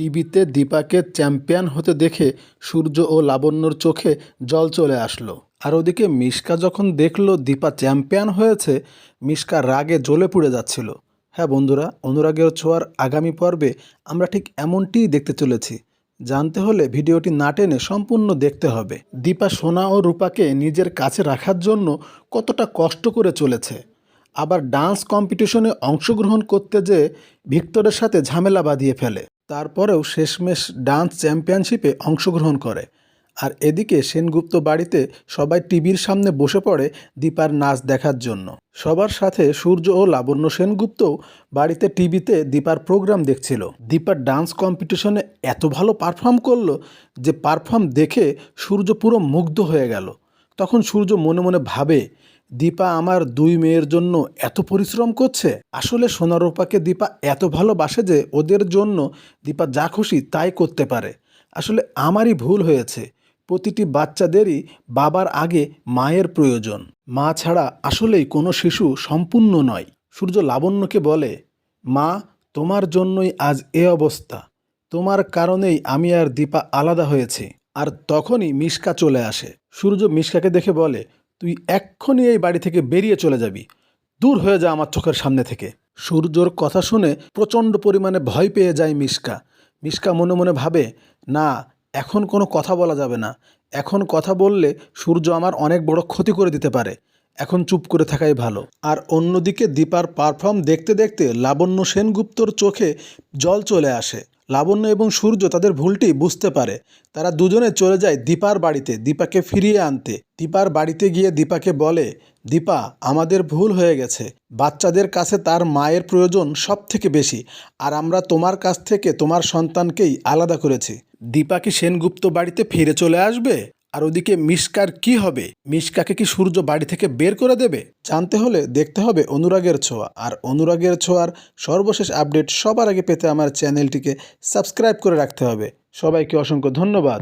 টিভিতে দীপাকে চ্যাম্পিয়ন হতে দেখে সূর্য ও লাবণ্যর চোখে জল চলে আসলো। আর ওদিকে মিশকা যখন দেখল দীপা চ্যাম্পিয়ন হয়েছে, মিশকা রাগে জ্বলে পুড়ে যাচ্ছিল। হ্যাঁ বন্ধুরা, অনুরাগের ছোঁয়ার আগামী পর্বে আমরা ঠিক এমনটিই দেখতে চলেছি। জানতে হলে ভিডিওটি না টেনে সম্পূর্ণ দেখতে হবে। দীপা, সোনা ও রূপাকে নিজের কাছে রাখার জন্য কতটা কষ্ট করে চলেছে। আবার ডান্স কম্পিটিশনে অংশগ্রহণ করতে যেয়ে ভিক্টরের সাথে ঝামেলা বাঁধিয়ে ফেলে। তারপরেও শেষমেশ ডান্স চ্যাম্পিয়নশিপে অংশগ্রহণ করে। আর এদিকে সেনগুপ্ত বাড়িতে সবাই টিভির সামনে বসে পড়ে দীপার নাচ দেখার জন্য। সবার সাথে সূর্য ও লাবণ্য সেনগুপ্তও বাড়িতে টিভিতে দীপার প্রোগ্রাম দেখছিল। দীপার ডান্স কম্পিটিশনে এত ভালো পারফর্ম করল যে পারফর্ম দেখে সূর্য পুরো মুগ্ধ হয়ে গেল। তখন সূর্য মনে মনে ভাবে দীপা আমার দুই মেয়ের জন্য এত পরিশ্রম করছে। আসলে সোনারূপাকে দীপা এত ভালোবাসে যে ওদের জন্য দীপা যা খুশি তাই করতে পারে। আসলে আমারই ভুল হয়েছে। প্রতিটি বাচ্চাদেরই বাবার আগে মায়ের প্রয়োজন। মা ছাড়া আসলেই কোনো শিশু সম্পূর্ণ নয়। সূর্য লাবণ্যকে বলে, মা, তোমার জন্যই আজ এ অবস্থা। তোমার কারণেই আমি আর দীপা আলাদা হয়েছি। আর তখনই মিশকা চলে আসে। সূর্য মিশকাকে দেখে বলে তুই এক্ষুনি এই বাড়ি থেকে বেরিয়ে চলে যাবি। দূর হয়ে যা আমার চোখের সামনে থেকে। সূর্যর কথা শুনে প্রচণ্ড পরিমাণে ভয় পেয়ে যায় মিশকা। মিশকা মনে মনে ভাবে, না, এখন কোনো কথা বলা যাবে না। এখন কথা বললে সূর্য আমার অনেক বড় ক্ষতি করে দিতে পারে। এখন চুপ করে থাকাই ভালো। আর অন্যদিকে দীপার পারফর্ম দেখতে দেখতে লাবণ্য সেনগুপ্তর চোখে জল চলে আসে। লাবণ্য এবং সূর্য তাদের ভুলটি বুঝতে পারে। তারা দুজনে চলে যায় দীপার বাড়িতে, দীপাকে ফিরিয়ে আনতে। দীপার বাড়িতে গিয়ে দীপাকে বলে, দীপা, আমাদের ভুল হয়ে গেছে। বাচ্চাদের কাছে তার মায়ের প্রয়োজন সব থেকে বেশি, আর আমরা তোমার কাছ থেকে তোমার সন্তানকেই আলাদা করেছি। দীপা কি সেনগুপ্ত বাড়িতে ফিরে চলে আসবে? আর ওদিকে মিসকার কি হবে? মিসকাকে কি সূর্য বাড়ি থেকে বের করে দেবে? জানতে হলে দেখতে হবে অনুরাগের ছোঁয়া। আর অনুরাগের ছোঁয়ার সর্বশেষ আপডেট সবার আগে পেতে আমার চ্যানেলটিকে সাবস্ক্রাইব করে রাখতে হবে। সবাইকে অসংখ্য ধন্যবাদ।